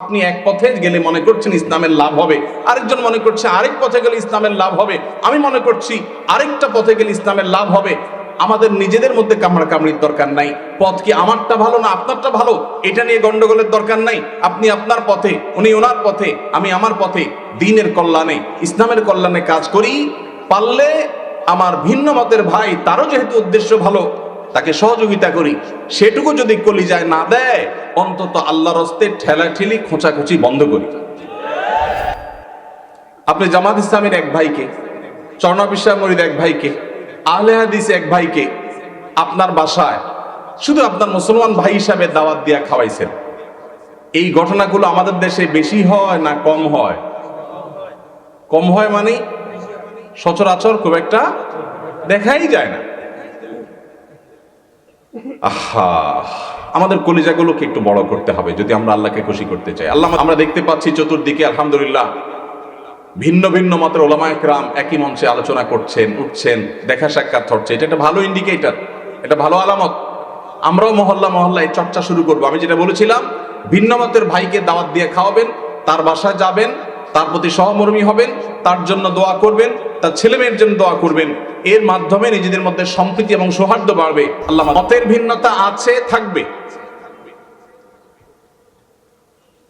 আপনি এক পথে গেলে মনে করছেন ইসলামের লাভ হবে। আরেকজন মনে করছে, আরেক পথে গেলে ইসলামের লাভ হবে। আমি মনে করছি, আরেকটা পথে গেলে ইসলামের লাভ হবে। আমাদের নিজেদের মধ্যে কামড়া কামড়ির দরকার নাই। পথ কি আমারটা ভালো না আপনারটা ভালো? এটা নিয়ে গন্ডগোলের দরকার নাই। আপনি আপনার পথে, উনি ওনার পথে, আমি আমার পথে, দিনের কল্যাণে, ইসলামের কল্যাণে কাজ করি। পারলে আমার ভিন্ন মতের ভাই, তারও যেহেতু উদ্দেশ্য ভালো তাকে সহযোগিতা করি। সেটুকু যদি কলিজায় না দেয়, অন্তত আল্লাহ হস্তে ঠেলা ঠেলি খোঁচাখুচি বন্ধ করি। আপনি জামাত ইসলামের এক ভাইকে চরণবিশ্বাস মরিদ এক ভাইকে, আহলে হাদিস এক ভাইকে আপনার বাসায় শুধু আপনার মুসলমান ভাই হিসাবে দাওয়াত দিয়া খাওয়াইছেন। এই ঘটনাগুলো আমাদের দেশে বেশি হয় না কম হয়? কম হয় মানে সচরাচর খুব একটা দেখাই যায় না। আহা, আমাদের কলিজাগুলোকে একটু বড় করতে হবে যদি আমরা আল্লাহকে খুশি করতে চাই। আল্লাহ আমরা দেখতে পাচ্ছি চতুর্দিকে, আলহামদুলিল্লাহ, ভিন্ন ভিন্ন মতের ওলামা একরাম একই মঞ্চে আলোচনা করছেন, উঠছেন, দেখা সাক্ষাৎ হচ্ছে। এটা একটা ভালো ইন্ডিকেটর এটা ভালো আলামত। আমরাও মহল্লা মহল্লায় চর্চা শুরু করব। আমি যেটা বলেছিলাম, ভিন্ন মতের ভাইকে দাওয়াত দিয়ে খাওয়াবেন, তার বাসায় যাবেন তার প্রতি সহমর্মী হবেন, তার জন্য দোয়া করবেন, তার ছেলে মেয়ের জন্য দোয়া করবেন। এর মাধ্যমে নিজেদের মধ্যে সম্প্রীতি এবং সৌহার্দ্য বাড়বে। আল্লাহ মতের ভিন্নতা আছে, থাকবে।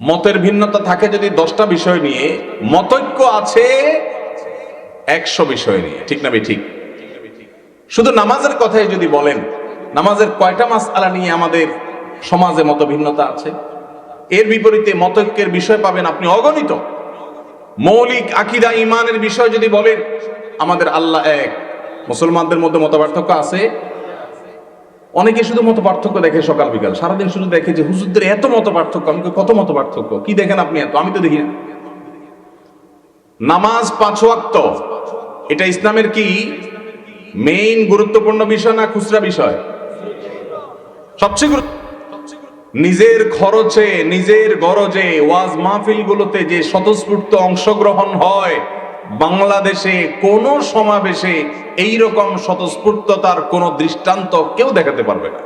মতের ভিন্নতা থাকে যদি দশটা বিষয় নিয়ে, মতৈক্য আছে একশো বিষয় নিয়ে। ঠিক না ঠিক? শুধু নামাজের কথাই যদি বলেন, নামাজের কয়টা মাস আলা নিয়ে আমাদের সমাজে মত ভিন্নতা আছে? এর বিপরীতে মতৈক্যের বিষয় পাবেন আপনি অগণিত। মৌলিক আকিদা ইমানের বিষয় যদি বলেন, আমাদের আল্লাহ এক। মুসলমানদের মধ্যে মত পার্থক্য আছে? অনেকে শুধু মত পার্থক্য দেখে সকাল, বিকাল। সারাদিন শুধু দেখে যে হুজুরদের এত মত পার্থক্য আমি কত মত পার্থক্য কি দেখেন আপনি এত? আমি তো দেখি না। নামাজ পাঁচ ওয়াক্ত। এটা ইসলামের কি? মেইন গুরুত্বপূর্ণ বিষয় না খুচরা বিষয়? সবচেয়ে গুরুত্ব নিজের খরচে, নিজের গরজে ওয়াজ মাহফিল গুলোতে যে স্বতঃস্ফূর্ত অংশগ্রহণ হয়, বাংলাদেশে কোন সমাবেশে এই রকম স্বতঃস্ফূর্ততার কোন দৃষ্টান্ত কেউ দেখাতে পারবে না।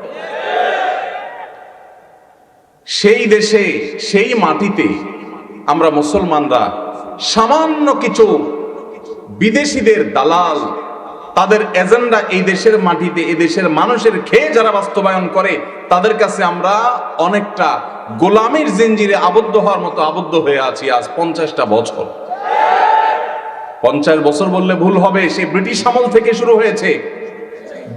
সেই দেশে, সেই মাটিতে আমরা মুসলমানরা সামান্য কিছু বিদেশিদের দালাল তাদের এজেন্ডা এই দেশের মাটিতে, এই দেশের মানুষের খেয়ে যারা বাস্তবায়ন করে, তাদের কাছে আমরা অনেকটা গোলামির জিঞ্জিরে আবদ্ধ হওয়ার মতো আবদ্ধ হয়ে আছি আজ পঞ্চাশটা বছর। পঞ্চাশ বছর বললে ভুল হবে সে ব্রিটিশ আমল থেকে শুরু হয়েছে।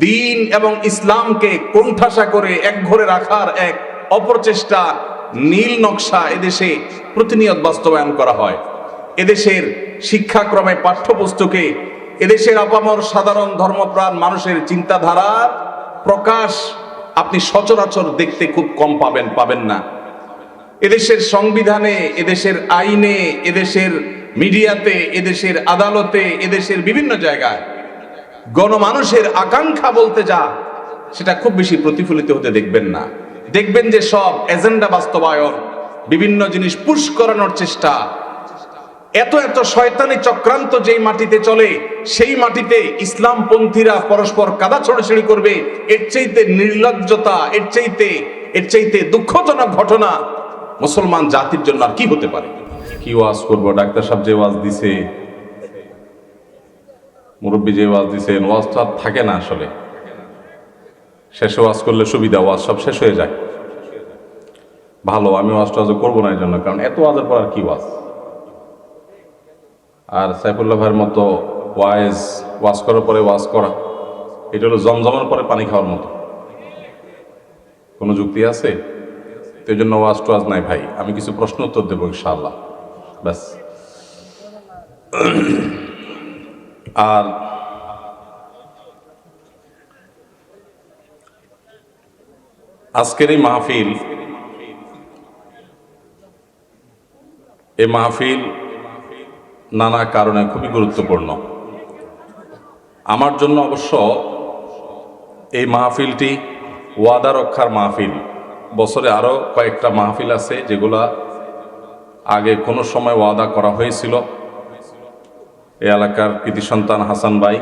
দিন এবং ইসলামকে কোণঠাসা করে এক ঘরে রাখার এক অপরচেষ্টা, নীল নকশা এদেশে প্রতিনিয়ত বাস্তবায়ন করা হয়। এদেশের শিক্ষাক্রমে পাঠ্যপুস্তকে এদেশের আপামর সাধারণ ধর্মপ্রাণ মানুষের চিন্তাধারার প্রকাশ আপনি সচরাচর দেখতে খুব কম পাবেন পাবেন না। এদেশের সংবিধানে, এদেশের আইনে, এদেশের মিডিয়াতে, এদেশের আদালতে, এদেশের বিভিন্ন জায়গায় গণমানুষের আকাঙ্ক্ষা বলতে যা, সেটা খুব বেশি প্রতিফলিত হতে দেখবেন না। দেখবেন যে সব এজেন্ডা বাস্তবায়ন, বিভিন্ন জিনিস পুশ করানোর চেষ্টা এত এত শয়তানি চক্রান্ত যেই মাটিতে চলে, সেই মাটিতে ইসলামপন্থীরা পরস্পর কাদা ছড়াছড়ি করবে। এর চাইতে নির্লজ্জতা, এর চাইতে এর চাইতে দুঃখজনক ঘটনা মুসলমান জাতির জন্য আর কি হতে পারে? কি ওয়াজ করব? ডাক্তার সাহেব যে ওয়াজ দিছে, মুরব্বী যে ওয়াজ দিছেন ওয়াজ তো আর থাকে না আসলে। শেষে ওয়াজ করলে সুবিধা, ওয়াজ সব শেষ হয়ে যায়। ভালো, আমি ওয়াজ টাজ করব না এই জন্য, কারণ এত ওয়াজের পর আর কি ওয়াজ? আর সাইফুল্লাহ ভাইয়ের মতো ওয়াইজ ওয়াশ করার পরে ওয়াশ করা, এটা হলো জমজমের পরে পানি খাওয়ার মতো। কোনো যুক্তি আছে? তো এই জন্য ওয়াজ টোয়াজ নাই ভাই। আমি কিছু প্রশ্ন উত্তর দেবো ইনশাআল্লাহ। ব্যাস। আর আজকের এই মাহফিল এই মাহফিল নানা কারণে খুবই গুরুত্বপূর্ণ। আমার জন্য অবশ্য এই মাহফিলটি ওয়াদা রক্ষার মাহফিল। বছরে আরও কয়েকটা মাহফিল আছে যেগুলা আগে কোনো সময় ওয়াদা করা হয়েছিল। এই এলাকার কৃতি সন্তান হাসান ভাই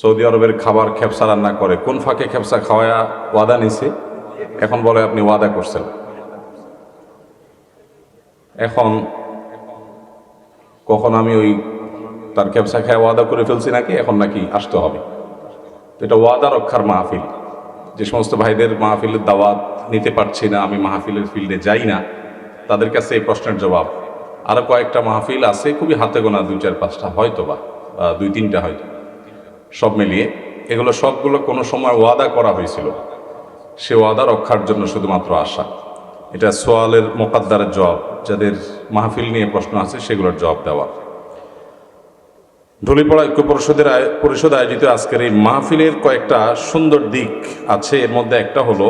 সৌদি আরবের খাবার খেপসা রান্না করে। কোন ফাঁকে খেপসা খাওয়ায়া ওয়াদা নিছে? এখন বলে আপনি ওয়াদা করছেন। এখন কখন আমি ওই তার ক্যাবসা খায় ওয়াদা করে ফেলছি নাকি? এখন নাকি আসতে হবে। তো এটা ওয়াদা রক্ষার মাহফিল। যে সমস্ত ভাইদের মাহফিলের দাওয়াত নিতে পারছি না, আমি মাহফিলের ফিল্ডে যাই না, তাদের কাছে এই প্রশ্নের জবাব। আরও কয়েকটা মাহফিল আছে, খুবই হাতে গোনা দুই চার পাঁচটা হয়তো বা দুই তিনটা হয়তো। সব মিলিয়ে এগুলো সবগুলো কোনো সময় ওয়াদা করা হয়েছিল। সে ওয়াদা রক্ষার জন্য শুধুমাত্র আশা। এটা সোয়ালের মোকাদ্দারের জবাব, যাদের মাহফিল নিয়ে প্রশ্ন আছে সেগুলোর জবাব দেওয়া। ঢুলিপড়া ঐক্য পরিষদের পরিষদ আয়োজিত আজকের এই মাহফিলের কয়েকটা সুন্দর দিক আছে। এর মধ্যে একটা হলো,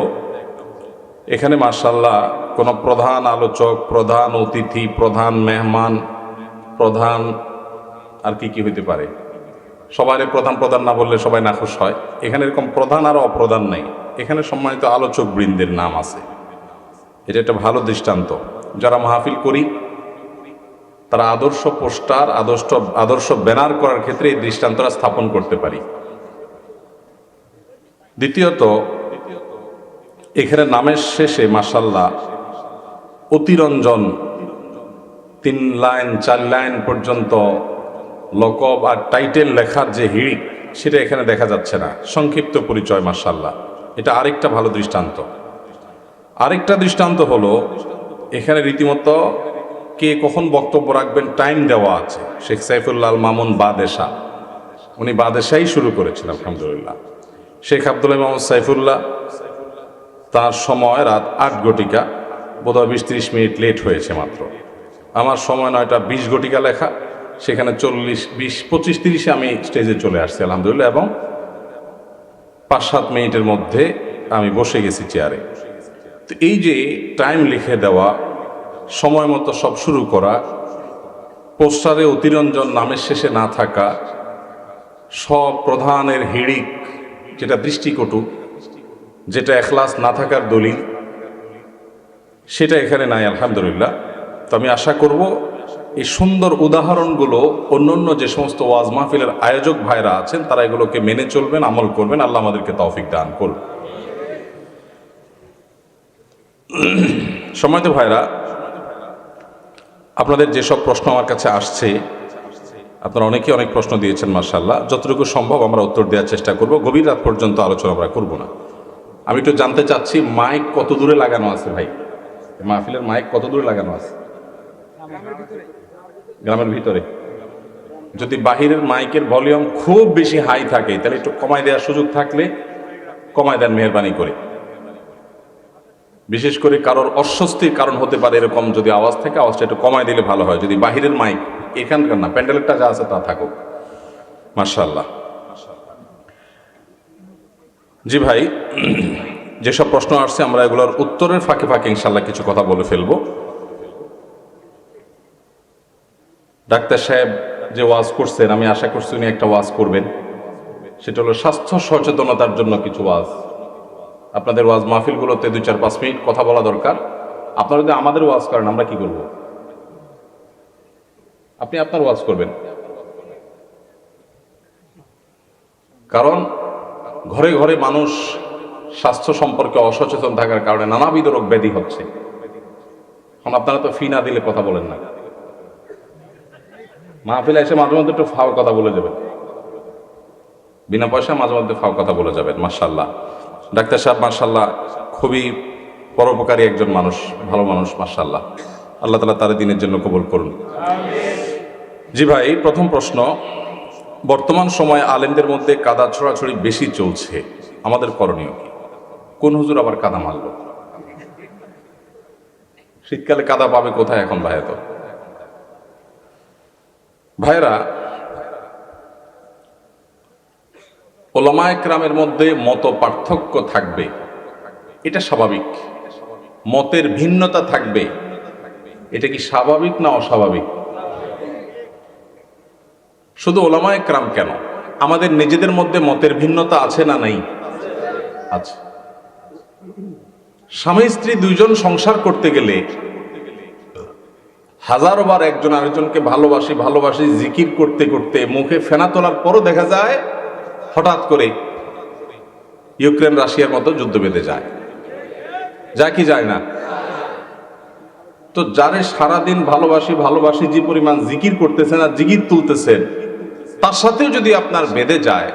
এখানে মার্শাল্লাহ কোনো প্রধান আলোচক, প্রধান অতিথি, প্রধান মেহমান, প্রধান আর কি কি হইতে পারে? সবাই প্রধান প্রধান না বললে সবাই নাখুশ হয়। এখানে এরকম প্রধান আর অপ্রধান নেই। এখানে সম্মানিত আলোচক বৃন্দের নাম আছে। এটা একটা ভালো দৃষ্টান্ত। যারা মাহফিল করি, তারা আদর্শ পোস্টার, আদর্শ আদর্শ ব্যানার করার ক্ষেত্রে এই দৃষ্টান্তটা স্থাপন করতে পারি। দ্বিতীয়ত, এখানে নামের শেষে মাসাল্লাহ অতিরঞ্জন তিন লাইন, চার লাইন পর্যন্ত লকব আর টাইটেল লেখার যে হিড়িক, সেটা এখানে দেখা যাচ্ছে না। সংক্ষিপ্ত পরিচয় মাসাল্লাহ এটা আরেকটা ভালো দৃষ্টান্ত। আরেকটা দৃষ্টান্ত হলো, এখানে রীতিমতো কে কখন বক্তব্য রাখবেন, টাইম দেওয়া আছে। শেখ সাইফুল্লাহ আল মামুন বাদেশা, উনি বাদেশাই শুরু করেছেন, আলহামদুলিল্লাহ। শেখ আবদুল্লাহ মোহাম্মদ সাইফুল্লাহ, তার সময় রাত আট ঘটিকা, বোধহয় বিশ ত্রিশ মিনিট লেট হয়েছে মাত্র। আমার সময় নয়টা বিশ ঘটিকা লেখা, সেখানে চল্লিশ, বিশ, পঁচিশ, তিরিশে আমি স্টেজে চলে আসছি, আলহামদুলিল্লাহ, এবং পাঁচ সাত মিনিটের মধ্যে আমি বসে গেছি চেয়ারে তো এই যে টাইম লিখে দেওয়া, সময় মতো সব শুরু করা, পোস্টারে অতিরঞ্জন নামের শেষে না থাকা, সব প্রধানের হিড়িক যেটা দৃষ্টিকটু, যেটা এখলাস না থাকার দলিল, সেটা এখানে নাই, আলহামদুলিল্লাহ। তো আমি আশা করব এই সুন্দর উদাহরণগুলো অন্য অন্য যে সমস্ত ওয়াজ মাহফিলের আয়োজক ভাইরা আছেন, তারা এগুলোকে মেনে চলবেন, আমল করবেন। আল্লাহ আমাদেরকে তৌফিক দান করুন। সময়ত ভাইরা আপনাদের যেসব প্রশ্ন আমার কাছে আসছে, আপনারা অনেকে অনেক প্রশ্ন দিয়েছেন মার্শাল্লাহ যতটুকু সম্ভব আমরা উত্তর দেওয়ার চেষ্টা করব। গভীর রাত পর্যন্ত আলোচনা আমরা করব না। আমি একটু জানতে চাচ্ছি, মাইক কত দূরে লাগানো আছে ভাই? মাহফিলের মাইক কত দূরে লাগানো আছে? গ্রামের ভিতরে। যদি বাহিরের মাইকের ভলিউম খুব বেশি হাই থাকে, তাহলে একটু কমায় দেওয়ার সুযোগ থাকলে কমায় দেন মেহরবানি করে। বিশেষ করে কারোর অস্বস্তির কারণ হতে পারে এরকম যদি আওয়াজ থাকে, আওয়াজটা একটু কমায় দিলে ভালো হয়। যদি বাহিরের মাইক এখানকার না, প্যান্ডেলেরটা যা আছে তা থাকুক। মার্শাল্লাহ জি ভাই, যেসব প্রশ্ন আসছে, আমরা এগুলোর উত্তরের ফাঁকে ফাঁকে ইনশাল্লাহ কিছু কথা বলে ফেলব। ডাক্তার সাহেব যে ওয়াজ করছেন, আমি আশা করছি উনি একটা ওয়াজ করবেন। সেটা হলো স্বাস্থ্য সচেতনতার জন্য কিছু ওয়াজ। আপনাদের ওয়াজ মাহফিলগুলোতে দুই চার পাঁচ মিনিট কথা বলা দরকার। আপনারা যদি আমাদের ওয়াজ করেন, আমরা কি করব? আপনি আপনার ওয়াজ করবেন। কারণ ঘরে ঘরে মানুষ স্বাস্থ্য সম্পর্কে অসচেতন থাকার কারণে নানাবিধ রোগ ব্যাধি হচ্ছে। এখন আপনারা তো ফি না দিলে কথা বলেন না। মাহফিলে এসে মাঝে মধ্যে একটু ফাও কথা বলে যাবেন। বিনা পয়সা মাঝে মধ্যে ফাও কথা বলে যাবেন মার্শাল্লাহ ডাক্তার সাহেব মার্শাল্লাহ খুবই পরোপকারী একজন মানুষ, ভালো মানুষ মার্শাল্লাহ আল্লাহ তালা তার দিনের জন্য কবল করুন। জি ভাই, প্রথম প্রশ্ন, বর্তমান সময়ে আলেমদের মধ্যে কাদা ছড়াছড়ি বেশি চলছে, আমাদের করণীয় কি? কোন হুজুর আবার কাদা মারল? শীতকালে কাদা পাবে কোথায় এখন ভাই তো ভাইরা ওলামায় ক্রামের মধ্যে মত পার্থক্য থাকবে। এটা স্বাভাবিক। মতের ভিন্নতা থাকবে। এটা কি স্বাভাবিক না অস্বাভাবিক? শুধু ওলামায় ক্রাম কেন? আমাদের নিজেদের মধ্যে মতের ভিন্নতা আছে না নাই? আছে। স্বামী স্ত্রী দুইজন সংসার করতে গেলে হাজারো বার একজন আরেকজনকে ভালোবাসি ভালোবাসি, জিকির করতে করতে মুখে ফেনা তোলার পরও দেখা যায় হঠাৎ করে ইউক্রেন রাশিয়ার মতো যুদ্ধ বেঁধে যায়। যা কি যায় না? তো যারে সারাদিন ভালোবাসি ভালোবাসি, যে পরিমাণ জিকির করতেছেন আর জিকির তুলতেছেন তার সাথেও যদি আপনার বেঁধে যায়,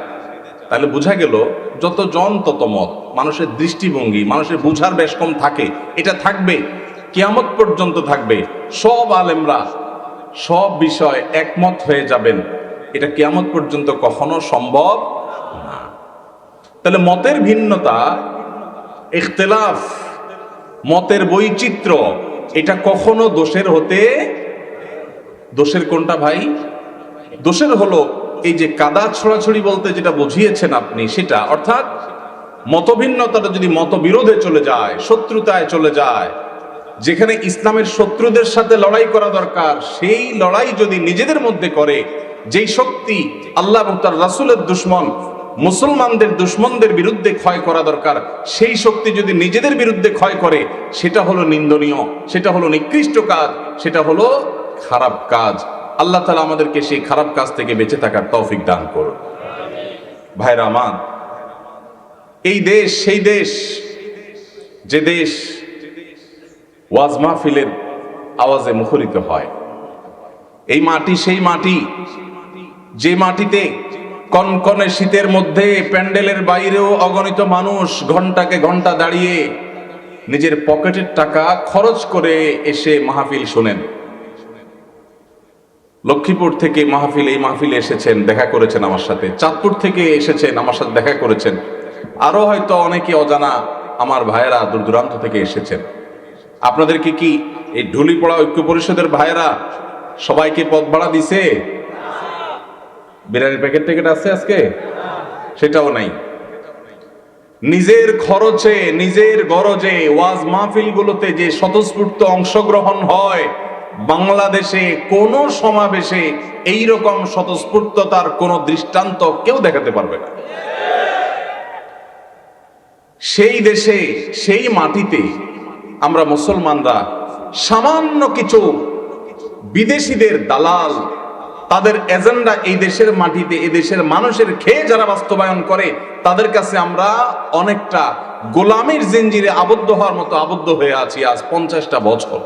তাহলে বোঝা গেল যত জন তত মত। মানুষের দৃষ্টিভঙ্গি, মানুষের বুঝার বেশ কম থাকে। এটা থাকবে, কিয়ামত পর্যন্ত থাকবে। সব আলেমরা সব বিষয় একমত হয়ে যাবেন। এটা কিয়ামত পর্যন্ত কখনো সম্ভব তাহলে মতের ভিন্নতা, ইখতলাফ, মতের বৈচিত্র্য, এটা কখনো দোষের হতে, দোষের কোনটা ভাই? দোষের হলো এই যে কাদা ছড়াছড়ি বলতে যেটা বুঝিয়েছেন আপনি, সেটা অর্থাৎ মতভিন্নতাটা যদি মতবিরোধে চলে যায়, শত্রুতায় চলে যায়, যেখানে ইসলামের শত্রুদের সাথে লড়াই করা দরকার, সেই লড়াই যদি নিজেদের মধ্যে করে, যেই শক্তি আল্লাহ এবং তার রাসুলের দুশ্মন মুসলমানদের, দুশ্মনদের বিরুদ্ধে ক্ষয় করা দরকার। সেই শক্তি যদি নিজেদের বিরুদ্ধে ক্ষয় করে, সেটা হলো নিন্দনীয়, সেটা হলো নিকৃষ্ট কাজ, সেটা হলো খারাপ কাজ। আল্লাহ তালা আমাদেরকে সেই খারাপ কাজ থেকে বেঁচে থাকার তৌফিক দান করুন। ভাইরা আমার, এই দেশ, সেই দেশ, যে দেশ ওয়াজ মাহফিলের আওয়াজে মুখরিত হয়। এই মাটি, সেই মাটি, যে মাটিতে কনকনে শীতের মধ্যে প্যান্ডেলের বাইরেও অগণিত মানুষ ঘন্টাকে ঘণ্টা দাঁড়িয়ে নিজের পকেটের টাকা খরচ করে এসে মাহফিল শোনেন। লক্ষ্মীপুর থেকে মাহফিল, এই মাহফিলে এসেছেন, দেখা করেছেন আমার সাথে। চাঁদপুর থেকে এসেছেন, আমার সাথে দেখা করেছেন। আরও হয়তো অনেকে অজানা আমার ভাইয়েরা দূর দূরান্ত থেকে এসেছেন। আপনাদেরকে কি এই ঢুলি পড়া ঐক্য পরিষদের ভাইয়েরা সবাইকে পথ ভাড়া দিছে? বিরিয়ানির প্যাকেট ট্যাকেট আছে আজকে? সেটাও নাই। নিজের খরচে, নিজের গরজে, ওয়াজ মাহফিলগুলোতে যে স্বতঃস্ফূর্ত অংশগ্রহণ হয়, বাংলাদেশে কোন সমাবেশে এই রকম স্বতঃস্ফূর্ততার কোন দৃষ্টান্ত কেউ দেখাতে পারবে না। সেই দেশে, সেই মাটিতে আমরা মুসলমানরা সামান্য কিছু বিদেশিদের দালাল তাদের এজেন্ডা এই দেশের মাটিতে, এই দেশের মানুষের খেয়ে যারা বাস্তবায়ন করে, তাদের কাছে আমরা অনেকটা গোলামির জিঞ্জিরে আবদ্ধ হওয়ার মতো আবদ্ধ হয়ে আছি আজ পঞ্চাশটা বছর।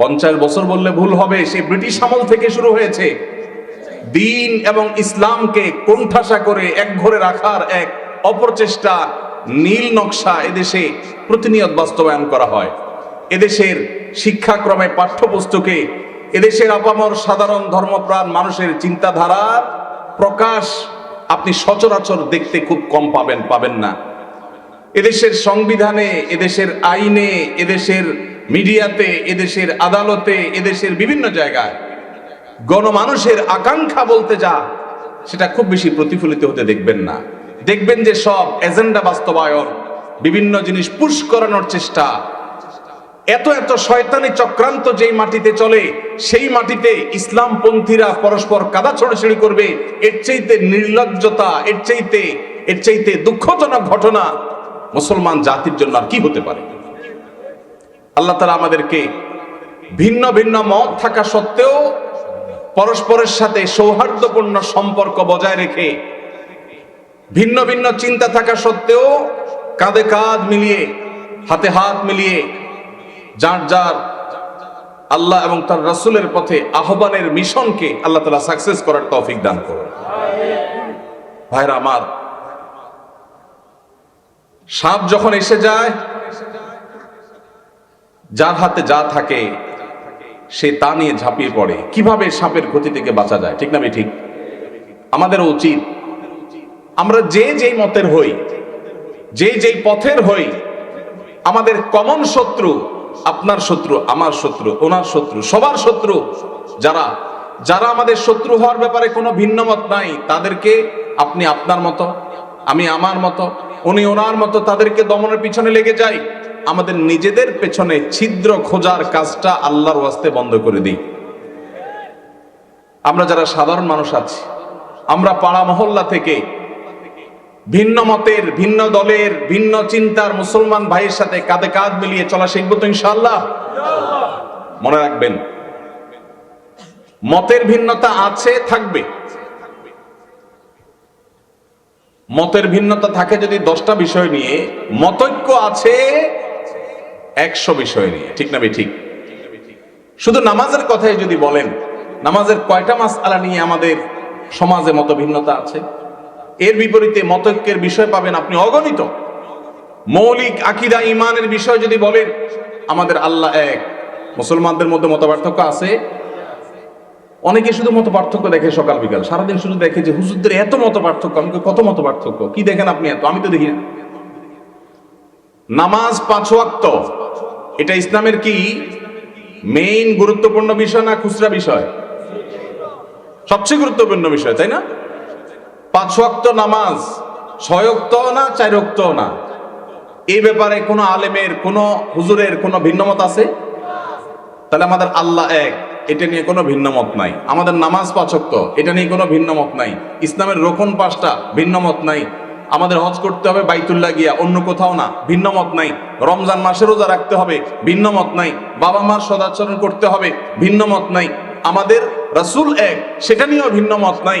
পঞ্চাশ বছর বললে ভুল হবে, সে ব্রিটিশ আমল থেকে শুরু হয়েছে। দিন এবং ইসলামকে কোণঠাসা করে এক ঘরে রাখার এক অপরচেষ্টা, নীল নকশা এদেশে প্রতিনিয়ত বাস্তবায়ন করা হয়। এদেশের শিক্ষাক্রমে পাঠ্যপুস্তকে এদেশের আপামর সাধারণ ধর্মপ্রাণ মানুষের চিন্তাধারার প্রকাশ আপনি সচরাচর দেখতে খুব কম পাবেন পাবেন না। এদেশের সংবিধানে, এদেশের আইনে, এদেশের মিডিয়াতে, এদেশের আদালতে, এদেশের বিভিন্ন জায়গায় গণমানুষের আকাঙ্ক্ষা বলতে যা, সেটা খুব বেশি প্রতিফলিত হতে দেখবেন না। দেখবেন যে সব এজেন্ডা বাস্তবায়ন, বিভিন্ন জিনিস পুশ করানোর চেষ্টা এত এত শয়তানি চক্রান্ত যেই মাটিতে চলে, সেই মাটিতে ইসলামপন্থীরা পরস্পর কাদা ছড়াছড়ি করবে। এর চাইতে নির্লজ্জতা, এর চাইতে এর চাইতে দুঃখজনক ঘটনা মুসলমান জাতির জন্য আর কি হতে পারে? আল্লাহ তালা আমাদেরকে ভিন্ন ভিন্ন মত থাকা সত্ত্বেও পরস্পরের সাথে সৌহার্দ্যপূর্ণ সম্পর্ক বজায় রেখে, ভিন্ন ভিন্ন চিন্তা থাকা সত্ত্বেও কাঁধে কাঁধ মিলিয়ে, হাতে হাত মিলিয়ে যার যার আল্লাহ এবং তার রাসূলের পথে আহ্বানের মিশনকে আল্লাহ তালা সাকসেস করার তৌফিক দান করুন। ভাইরা আমার, সাপ যখন এসে যায়, যার হাতে যা থাকে, সে তা নিয়ে ঝাঁপিয়ে পড়ে। কীভাবে সাপের ক্ষতি থেকে বাঁচা যায়, ঠিক না ঠিক? আমাদের উচিত। আমরা যে যেই মতের হই, যে যেই পথের হই, আমাদের কমন শত্রু আপনার শত্রু, আমার শত্রু, ওনার শত্রু, সবার শত্রু। যারা যারা আমাদের শত্রু হওয়ার ব্যাপারে কোনো ভিন্ন মত নাই, তাদেরকে আপনি আপনার মতো, আমি আমার মতো, উনি ওনার মতো, তাদেরকে দমনের পিছনে লেগে যাই। আমাদের নিজেদের পেছনে ছিদ্র খোঁজার কাজটা আল্লাহর ওয়াস্তে বন্ধ করে দিই। আমরা যারা সাধারণ মানুষ আছি, আমরা পাড়া মহল্লা থেকে ভিন্ন মতের, ভিন্ন দলের, ভিন্ন চিন্তার মুসলমান ভাইয়ের সাথে কাঁধে কাঁধ মিলিয়ে চলা শিখব তো ইনশাল্লাহ মনে রাখবেন, মতের ভিন্নতা আছে, থাকবে। মতের ভিন্নতা থাকে যদি দশটা বিষয় নিয়ে, মতৈক্য আছে একশো বিষয় নিয়ে, ঠিক না ঠিক। শুধু নামাজের কথাই যদি বলেন, নামাজের কয়টা মাস আলা নিয়ে আমাদের সমাজে মত ভিন্নতা আছে? এর বিপরীতে মতৈক্যের বিষয় পাবেন আপনি অগণিত। মৌলিক আকিদা ইমানের বিষয় যদি বলেন, আমাদের আল্লাহ এক। মুসলমানদের মধ্যে মত পার্থক্য আছে? অনেকে শুধু মত পার্থক্য দেখে সকাল বিকাল। সারাদিন শুধু দেখে যে হুজুরদের এত মত পার্থক্য আমি কত মত পার্থক্য কি দেখেন আপনি এত? আমি তো দেখি না। নামাজ পাঁচ ওয়াক্ত। এটা ইসলামের কি? মেইন গুরুত্বপূর্ণ বিষয় না খুচরা বিষয়? সবচেয়ে গুরুত্বপূর্ণ বিষয়, তাই না? পাঁচ ওয়াক্ত নামাজ, ছয় ওয়াক্ত না, চার ওয়াক্ত না? এই ব্যাপারে কোনো আলেমের, কোনো হুজুরের কোনো ভিন্নমত আছে? তাহলে আমাদের আল্লাহ এক, এটা নিয়ে কোনো ভিন্নমত নাই। আমাদের নামাজ পাচক্ত এটা নিয়ে কোনো ভিন্নমত নাই। ইসলামের রোকন পাঁচটা, ভিন্নমত নাই। আমাদের হজ করতে হবে বাইতুল্লাহ গিয়া, অন্য কোথাও না, ভিন্নমত নাই। রমজান মাসে রোজা রাখতে হবে, ভিন্নমত নাই। বাবা মার সদাচরণ করতে হবে, ভিন্নমত নাই। আমাদের রাসূল এক, সেটা নিয়েও ভিন্নমত নাই।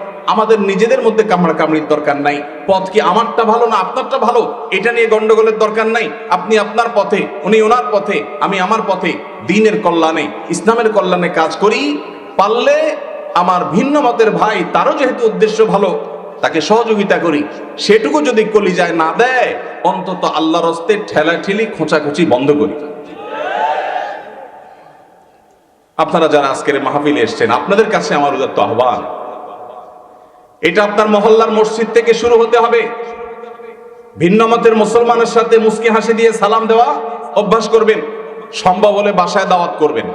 আমাদের নিজেদের মধ্যে কামড়া কামড়ির দরকার নাই। পথ কি আমারটা ভালো না আপনারটা ভালো? এটা নিয়ে গন্ডগোলের দরকার নাই। আপনি আপনার পথে, উনি ওনার পথে, আমি আমার পথে, দিনের কল্যাণে, ইসলামের কল্যাণে কাজ করি। পারলে আমার ভিন্ন মতের ভাই, তারও যেহেতু উদ্দেশ্য ভালো, তাকে সহযোগিতা করি। সেটুকু যদি কলিজায় না দেয়, অন্তত আল্লাহর হস্তে ঠেলাঠেলি খোঁচাখুচি বন্ধ করি। আপনারা যারা আজকের মাহফিলে এসছেন, আপনাদের কাছে আমার উদাত্ত আহ্বান। এটা আপনার মহল্লার মসজিদ থেকে শুরু হতে হবে। ভিন্ন মতের মুসলমানের সাথে মুস্কি হাসি দিয়ে সালাম দেওয়া অভ্যাস করবেন, সম্ভব হলে বাসায় দাওয়াত করবেন।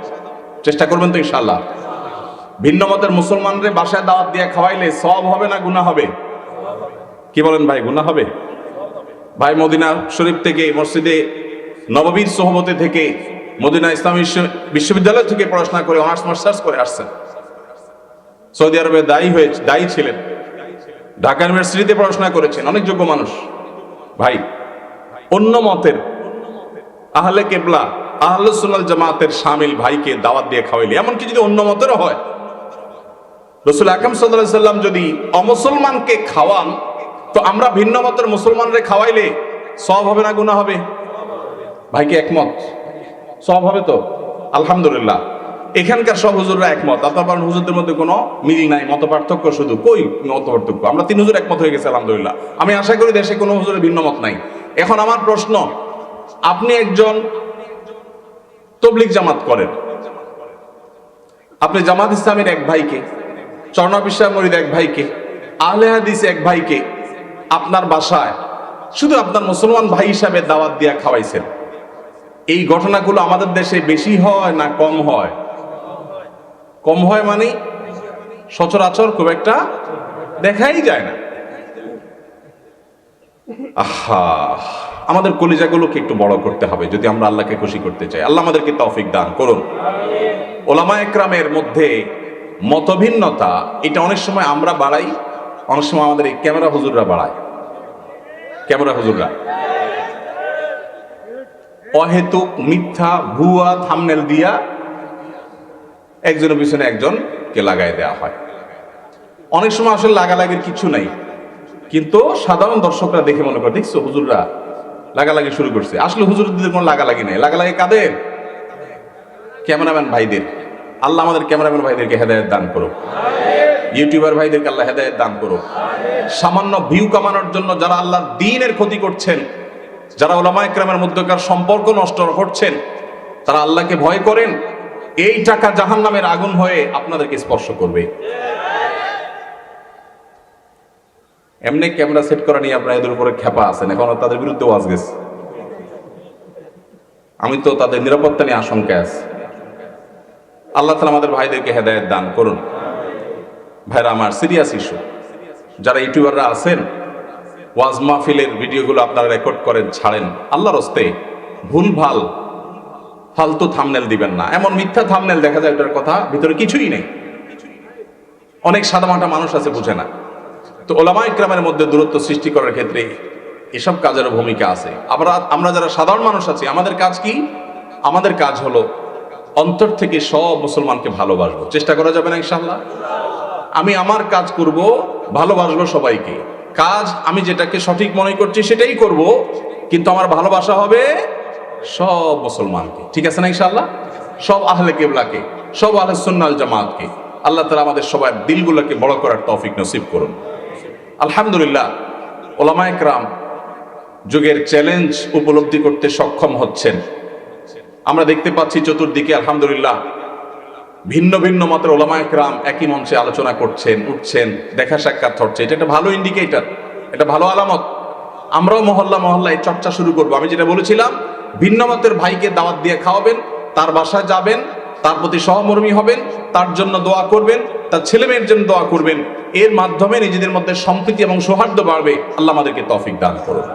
চেষ্টা করবেন তো ইনশাল্লাহ ভিন্ন মতের মুসলমানদের বাসায় দাওয়াত দিয়ে খাওয়াইলে সব হবে না গুনাহ হবে? কি বলেন ভাই, গুনাহ হবে? ভাই, মদিনা শরীফ থেকে, মসজিদে, নববীর সোহবতে থেকে, মদিনা ইসলামী বিশ্ব- বিশ্ববিদ্যালয় থেকে পড়াশোনা করে, অনার্স, মাস্টার্স করে আসছেন। সৌদি আরবে দায়ী হয়ে দায়ী ছিলেন। ঢাকা ইউনিভার্সিটিতে পড়াশোনা করেছেন, অনেক যোগ্য মানুষ। ভাই, অন্য মতের আহলে কেবলা, আহলে সুন্নাল জামাতের সামিল ভাইকে দাওয়াত দিয়ে খাওয়াইলে, এমনকি যদি অন্য মতেরও হয়। রসুল আকরম সাল্লাহ সাল্লাম যদি অমুসলমানকে খাওয়ান, তো আমরা ভিন্ন মতের মুসলমানরে খাওয়াইলে সব হবে না গুণা হবে? ভাইকে একমত? সব হবে তো? আলহামদুলিল্লাহ। এখানকার সব হুজুররা একমত। আপনার হুজুরদের মধ্যে কোনো মিল নাই মত পার্থক্য শুধু। কই মত পার্থক্য আমরা তিন হুজুর একমত হয়ে গেছি, আলহামদুলিল্লাহ। আমি আশা করি দেশে কোনো হুজুরের ভিন্ন মত নাই। এখন আমার প্রশ্ন, আপনি একজন তবলিক জামাত করেন। আপনি জামাত ইসলামের এক ভাইকে চরণাবিশ্বাহ মরিদ এক ভাইকে, আহলে হাদিস এক ভাইকে আপনার বাসায় শুধু আপনার মুসলমান ভাই হিসাবে দাওয়াত দিয়া খাওয়াইছেন। এই ঘটনাগুলো আমাদের দেশে বেশি হয় না কম হয়? কম হয় মানে সচরাচর খুব একটা দেখাই যায় না। আহা, আমাদের কলিজাগুলোকে একটু বড় করতে হবে যদি আমরা আল্লাহকে খুশি করতে চাই। আল্লাহ আমাদেরকে তৌফিক দান করুন। ওলামা একরামের মধ্যে মতভিন্নতা, এটা অনেক সময় আমরা বাড়াই, অনেক সময় আমাদের এই ক্যামেরা হুজুররা বাড়ায়। ক্যামেরা হুজুররা। অহেতুক, মিথ্যা, ভুয়া থামনেল দিয়া একজনের পিছনে একজনকে লাগাই দেওয়া হয়। অনেক সময় আসলে লাগালাগির কিছু নাই। কিন্তু সাধারণ দর্শকরা দেখে মনে করে, দেখছ, হুজুররা লাগালাগি শুরু করছে। আসলে হুজুরদের কোনো লাগালাগি নাই। লাগালাগি কাদের? ক্যামেরাম্যান ভাইদের। আল্লাহ আমাদের ক্যামেরাম্যান ভাইদেরকে হেদায়ত দান করুক। ইউটিউবার ভাইদেরকে আল্লাহ হেদায়ত দান করুক। সামান্য ভিউ কামানোর জন্য যারা আল্লাহর দিনের ক্ষতি করছেন, যারা ওলামা একরামের মধ্যকার সম্পর্ক নষ্ট করছেন, তারা আল্লাহকে ভয় করেন এই টাকা জাহান নামের আগুন হয়ে আপনাদেরকে স্পর্শ করবে। এমনি ক্যামেরা সেট করা নিয়ে আপনার এদের উপরে খেপা আছেন, এখন তাদের বিরুদ্ধে ওয়াজ গেছে। আমি তো তাদের নিরাপত্তা নিয়ে আশঙ্কায় আছি। আল্লাহ তালা আমাদের ভাইদেরকে হেদায়ত দান করুন। ভাইরা আমার সিরিয়াস ইস্যু যারা ইউটিউবাররা আছেন, ওয়াজ মাহফিলের ভিডিওগুলো আপনারা রেকর্ড করেন, ছাড়েন, আল্লাহর হস্তে ভুল ভালো ফালতু থামনেল দিবেন না। এমন মিথ্যা থামনেল দেখা যায় ওটার কথা, ভিতরে কিছুই নেই। অনেক সাদামাটা মানুষ আছে, বুঝে না। তো ওলামা ইকরামের মধ্যে দূরত্ব সৃষ্টি করার ক্ষেত্রে এসব কাজের ভূমিকা আছে। আমরা আমরা যারা সাধারণ মানুষ আছি, আমাদের কাজ কি? আমাদের কাজ হলো অন্তর থেকে সব মুসলমানকে ভালোবাসবো। চেষ্টা করা যাবে না ইনশাল্লাহ আমি আমার কাজ করব, ভালোবাসবো সবাইকে। কাজ আমি যেটাকে সঠিক মনে করছি, সেটাই করব, কিন্তু আমার ভালোবাসা হবে সব মুসলমানকে। ঠিক আছে না ইনশাল্লাহ সব আহলে কেবলাকে, সব আহলে সুন্নাল জামাতকে। আল্লাহ তালা আমাদের সবার দিলগুলোকে বড় করার তৌফিক নসিব করুন। আলহামদুলিল্লাহ ওলামা একরাম যুগের চ্যালেঞ্জ উপলব্ধি করতে সক্ষম হচ্ছেন। আমরা দেখতে পাচ্ছি চতুর্দিকে আলহামদুলিল্লাহ ভিন্ন ভিন্ন মতের ওলামা একরাম একই মঞ্চে আলোচনা করছেন, উঠছেন, দেখা সাক্ষাৎ হচ্ছে। এটা একটা ভালো ইন্ডিকেটর এটা ভালো আলামত। আমরাও মহল্লা মহল্লায় চর্চা শুরু করব। আমি যেটা বলেছিলাম ভিন্ন মতের ভাইকে দাওয়াত দিয়ে খাওয়াবেন, তার বাসায় যাবেন, তার প্রতি সহমর্মী হবেন, তার জন্য দোয়া করবেন, তার ছেলে মেয়ের জন্য দোয়া করবেন। এর মাধ্যমে নিজেদের মধ্যে সম্প্রীতি এবং সৌহার্দ্য বাড়বে। আল্লাহ আমাদেরকে তফিক দান করুন।